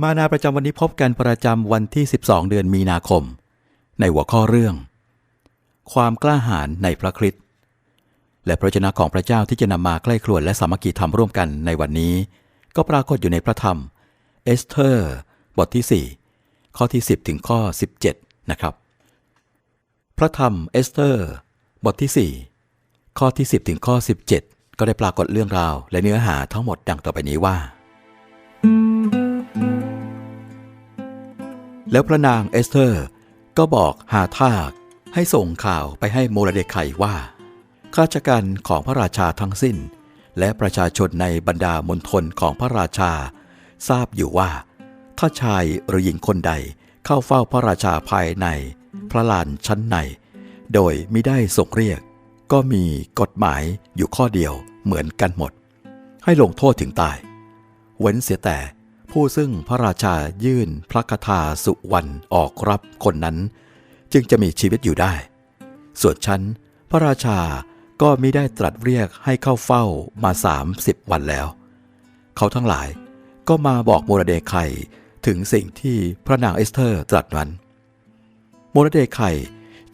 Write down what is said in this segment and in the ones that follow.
มานาประจำวันนี้พบกันประจำวันที่ 12 เดือนมีนาคม ในหัวข้อเรื่อง ความกล้าหาญในพระคริสต์และพระเจนะของพระเจ้าที่จะนำมาใกล้ครวญและสามัคคีธรรมร่วมกันในวันนี้ ก็ปรากฏอยู่ในพระธรรม เอสเธอร์ บทที่ 4 ข้อที่ 10 ถึงข้อ 17 นะครับ พระธรรมเอสเธอร์ บทที่ 4 ข้อที่ 10 ถึงข้อ 17 ก็ได้ปรากฏเรื่องราวและเนื้อหาทั้งหมดดังต่อไปนี้ว่า แล้วพระนางเอสเธอร์ ก็บอกหาทากให้ส่งข่าวไปให้โมรเดคไขว่า ข้าราชการของพระราชาทั้งสิ้น และประชาชนในบรรดามณฑลของพระราชา ทราบอยู่ว่า ถ้าชายหรือหญิงคนใดเข้าเฝ้าพระราชาภายใน พระลานชั้นใน โดยไม่ได้ส่งเรียก ก็มีกฎหมายอยู่ข้อเดียวเหมือนกันหมด ให้ลงโทษถึงตาย เว้นเสียแต่ ผู้ซึ่งพระราชายื่นพระคาถาสุวรรณออกรับคนนั้น จึงจะมีชีวิตอยู่ได้ ส่วนฉันพระราชาก็ไม่ได้ตรัสเรียกให้เข้าเฝ้ามาสามสิบวันแล้ว เขาทั้งหลายก็มาบอกโมรเดคไคถึงสิ่งที่พระนางเอสเธอร์ตรัสนั้น โมรเดคไค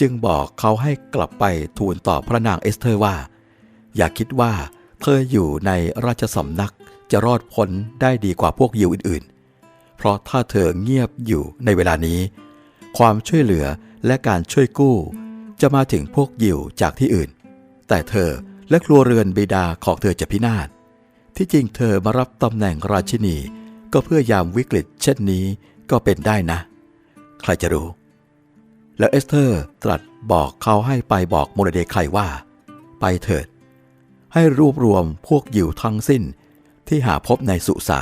จึงบอกเขาให้กลับไปทูลต่อพระนางเอสเธอร์ว่า อย่าคิดว่าเธออยู่ในราชสำนัก จะรอดพ้นได้ดีกว่าพวกยิวอื่นๆ เพราะถ้าเธอเงียบอยู่ในเวลานี้ ความช่วยเหลือและการช่วยกู้ จะมาถึงพวกยิวจากที่อื่น แต่เธอและครัวเรือนบิดาของเธอจะพินาศ ที่จริงเธอมารับตำแหน่งราชินี ก็เพื่อยามวิกฤตเช่นนี้ก็เป็นได้นะ ใครจะรู้ แล้วเอสเธอร์ตรัสบอกเขาให้ไปบอกโมรเดคไคว่า ไปเถิด ให้รวบรวมพวกยิวทั้งสิ้น ที่หาพบในสุสา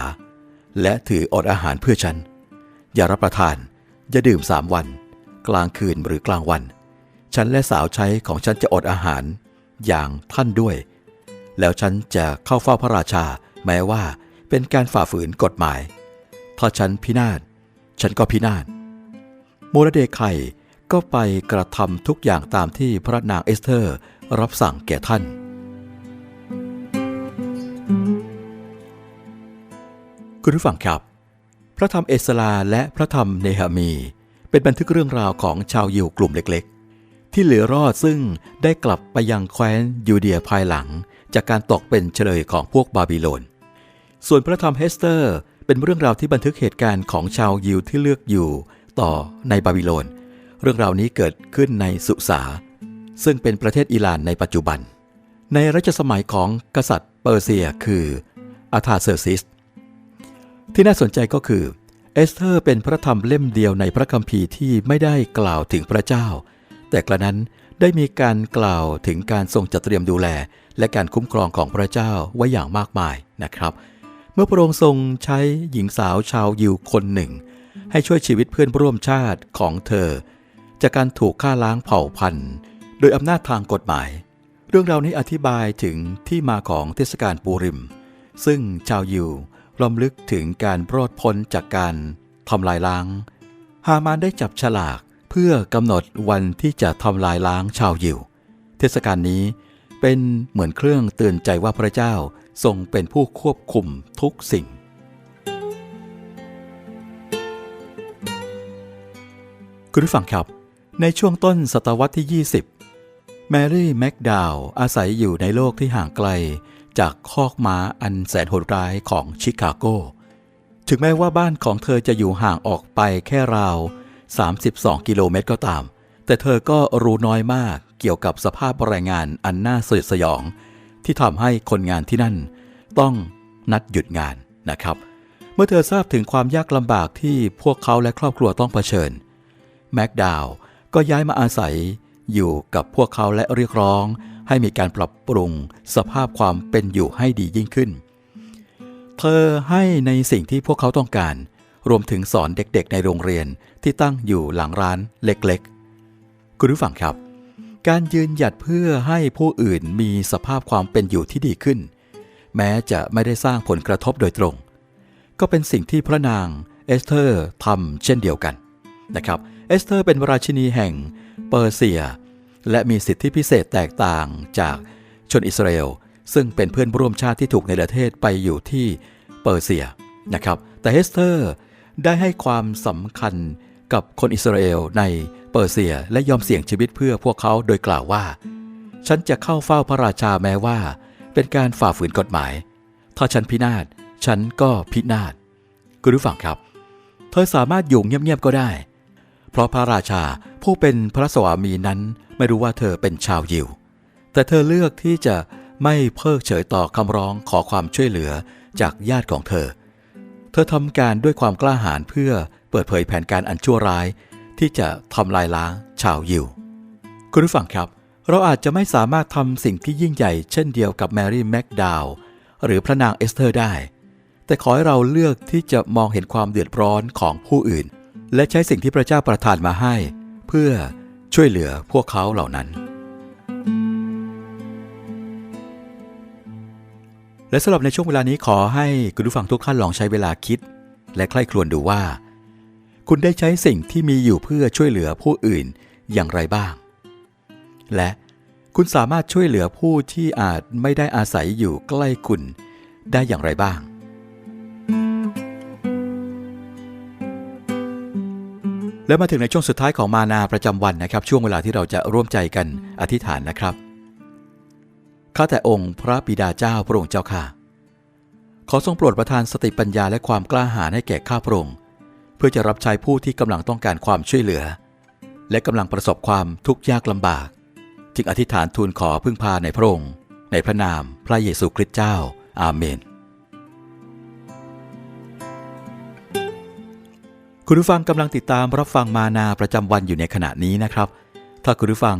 และถืออดอาหารเพื่อฉัน อย่ารับประทาน อย่าดื่มสามวัน กลางคืนหรือกลางวัน ฉันและสาวใช้ของฉันจะอดอาหาร อย่างท่านด้วย แล้วฉันจะเข้าเฝ้าพระราชา แม้ว่าเป็นการฝ่าฝืนกฎหมาย ถ้าฉันพินาศ ฉันก็พินาศโมรเดไคก็ไปกระทำทุกอย่างตามที่พระนางเอสเธอร์ รับสั่งแก่ท่าน คุณผู้ฟังครับ พระธรรมเอสลาและพระธรรมเนหามี เป็นบันทึกเรื่องราวของชาวยิวกลุ่มเล็กๆ ที่เหลือรอดซึ่งได้กลับไปยังแคว้นยูเดียภายหลัง จากการตกเป็นเฉลยของพวกบาบิโลน ส่วนพระธรรมเฮสเตอร์ เป็นเรื่องราวที่บันทึกเหตุการณ์ของชาวยิวที่เลือกอยู่ต่อในบาบิโลน เรื่องราวนี้เกิดขึ้นในสุสา ซึ่งเป็นประเทศอิหร่านในปัจจุบัน ในรัชสมัยของกษัตริย์เปอร์เซียคืออาธาเซอร์ซิส ที่น่าสนใจก็คือ เอสเธอร์เป็นพระธรรมเล่มเดียวในพระคัมภีร์ที่ไม่ได้กล่าวถึงพระเจ้า แต่กระนั้นได้มีการกล่าวถึงการทรงจัดเตรียมดูแล และการคุ้มครองของพระเจ้าไว้อย่างมากมายนะครับ เมื่อพระองค์ทรงใช้หญิงสาวชาวยิวคนหนึ่ง ให้ช่วยชีวิตเพื่อนร่วมชาติของเธอ จากการถูกฆ่าล้างเผ่าพันธุ์ โดยอำนาจทางกฎหมาย เรื่องราวนี้อธิบายถึงที่มาของเทศกาลปูริม ซึ่งชาวยิว รำลึกถึงการรอดพ้นจากการทำลายล้าง ฮามานได้จับฉลากเพื่อกำหนดวันที่จะทำลายล้างชาวยิว เทศกาลนี้เป็นเหมือนเครื่องเตือนใจว่าพระเจ้าทรงเป็นผู้ควบคุมทุกสิ่ง คุณผู้ฟังครับ ในช่วงต้นศตวรรษที่ 20 แมรี่แมคดาวอาศัยอยู่ในโลกที่ห่างไกล จากคอกม้าอันแสนโหดร้ายของชิคาโก ถึงแม้ว่าบ้านของเธอจะอยู่ห่างออกไปแค่ราว 32 กิโลเมตรก็ตาม แต่เธอก็รู้น้อยมากเกี่ยวกับสภาพแรงงานอันน่าสยดสยอง ที่ทำให้คนงานที่นั่น ต้องนัดหยุดงานนะครับ เมื่อเธอทราบถึงความยากลำบากที่พวกเขาและครอบครัวต้องเผชิญ แม็กดาวก็ย้ายมาอาศัยอยู่กับพวกเขาและเรียกร้อง ให้มีการปรับปรุงสภาพความเป็นอยู่ให้ดียิ่งขึ้น เธอให้ในสิ่งที่พวกเขาต้องการ รวมถึงสอนเด็กๆ ในโรงเรียนที่ตั้งอยู่หลังร้านเล็กๆ คุณผู้ฟังครับ การยืนหยัดเพื่อให้ผู้อื่นมีสภาพความเป็นอยู่ที่ดีขึ้น แม้จะไม่ได้สร้างผลกระทบโดยตรง ก็เป็นสิ่งที่พระนางเอสเธอร์ทำเช่นเดียวกันนะครับ เอสเธอร์เป็นราชินีแห่งเปอร์เซีย และมีสิทธิพิเศษแตกต่างจากชนอิสราเอลซึ่งเป็นเพื่อนร่วมชาติที่ถูกในประเทศไปอยู่ที่เปอร์เซียนะครับ แต่เอสเธอร์ได้ให้ความสำคัญกับคนอิสราเอลในเปอร์เซียและยอมเสี่ยงชีวิตเพื่อพวกเขาโดยกล่าวว่า ฉันจะเข้าเฝ้าพระราชาแม้ว่า เป็นการฝ่าฝืนกฎหมาย ถ้าฉันพินาศ ฉันก็พินาศคุณผู้ฟังครับ เธอสามารถอยู่เงียบๆก็ได้ เพราะพระราชาผู้เป็นพระสวามีนั้น ไม่รู้ว่าเธอเป็นชาวยิว แต่เธอเลือกที่จะไม่เพิกเฉยต่อคำร้องขอความช่วยเหลือจากญาติของเธอ เธอทำการด้วยความกล้าหาญเพื่อเปิดเผยแผนการอันชั่วร้าย ที่จะทำลายล้างชาวยิว คุณผู้ฟังครับ เราอาจจะไม่สามารถทำสิ่งที่ยิ่งใหญ่เช่นเดียวกับแมรี่แมกดาวหรือพระนางเอสเธอร์ได้ แต่ขอให้เราเลือกที่จะมองเห็นความเดือดร้อนของผู้อื่น และใช้สิ่งที่พระเจ้าประทานมาให้ เพื่อ ช่วยเหลือพวกเขาเหล่านั้น และสำหรับในช่วงเวลานี้ขอให้คุณผู้ฟังทุกท่านลองใช้เวลาคิด และใคร่ครวญดูว่า คุณได้ใช้สิ่งที่มีอยู่เพื่อช่วยเหลือผู้อื่นอย่างไรบ้าง และคุณสามารถช่วยเหลือผู้ที่อาจไม่ได้อาศัยอยู่ใกล้คุณได้อย่างไรบ้าง และมาถึงในช่วงสุดท้ายของมานาประจำวันนะครับ ช่วงเวลาที่เราจะร่วมใจกันอธิษฐานนะครับข้าแต่องค์พระบิดาเจ้าพระองค์เจ้าค่ะ ขอทรงโปรดประทานสติปัญญาและความกล้าหาญให้แก่ข้าพระองค์เพื่อจะรับใช้ผู้ที่กำลังต้องการความช่วยเหลือ และกำลังประสบความทุกข์ยากลำบาก จึงอธิษฐานทูลขอพึ่งพาในพระองค์ในพระนามพระเยซูคริสต์เจ้า อาเมน คุณผู้ฟังกำลังติดตามรับฟังมานาประจำวันอยู่ในขณะนี้นะครับ ถ้าคุณผู้ฟัง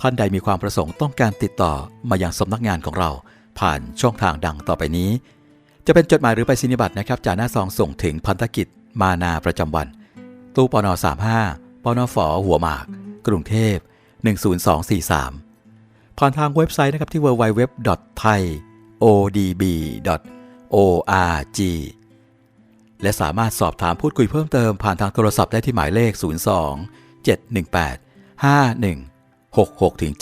ท่านใดมีความประสงค์ต้องการติดต่อมาอยังสำนักงานของเรา ผ่านช่องทางดังต่อไปนี้ จะเป็นจดหมายหรือไปรษณียบัตนะครับจากหน้าซองส่งถึงพันธกิจมานาประจำวัน ตู้ปน35ปนฝหัวหมาก กรุงเทพ 10243 ผ่านทางเว็บไซต์นะครับที่ www.thaiodb.org และสามารถสอบถามพูดคุยเพิ่มเติมผ่านทางโทรศัพท์ได้ที่หมายเลข 02 718 5166ถึง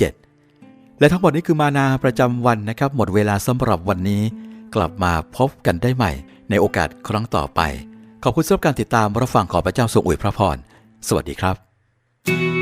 7และทั้งหมดนี้คือมานาประจำวันนะครับ หมดเวลาสำหรับวันนี้ กลับมาพบกันได้ใหม่ ในโอกาสครั้งต่อไป ขอบคุณสำหรับการติดตามรับฟังขอพระเจ้าทรงอวยพระพร สวัสดีครับห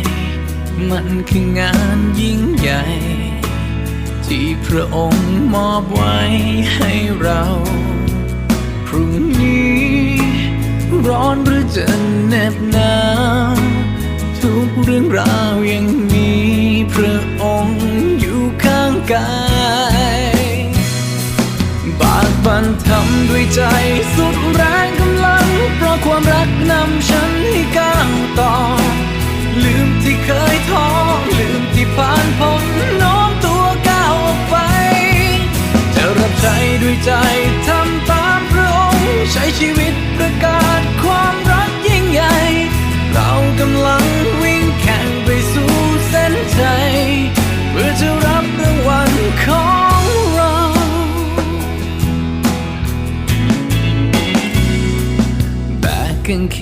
มันคืองานยิ่งใหญ่ ที่พระองค์มอบไว้ให้เรา พรุ่งนี้ ร้อนหรือจะเหน็บหนาวทุกเรื่องราวยังมีพระองค์อยู่ข้างกายบากบันทำด้วยใจสุดแรงกำลัง เพราะความรักนำฉัน ยท้อลืมที่ผ่านพ้นโน้มตัวก้าวออกไป จะรับใช้ด้วยใจทำตามพระองค์ใช้ชีวิตประกาศความรักยิ่งใหญ่ เรากำลังวิ่งแข่งไปสู่เส้นชัยเพื่อจะรับรางวัลของเราแบกกางเข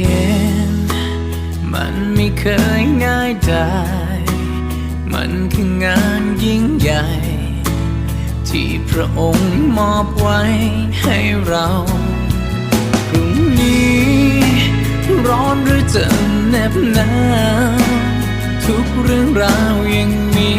นมันไม่เคย ไมันคืองานยิ่งใหญ่ ที่พระองค์มอบไว้ให้เราพรุ่งนี้ ร้อนหรือจะแนบหนาวทุกเรื่องราวยังมี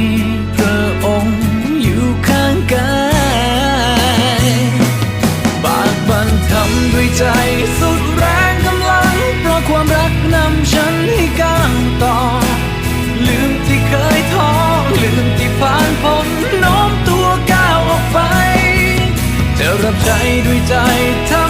ับใจด้วยใจทั้ง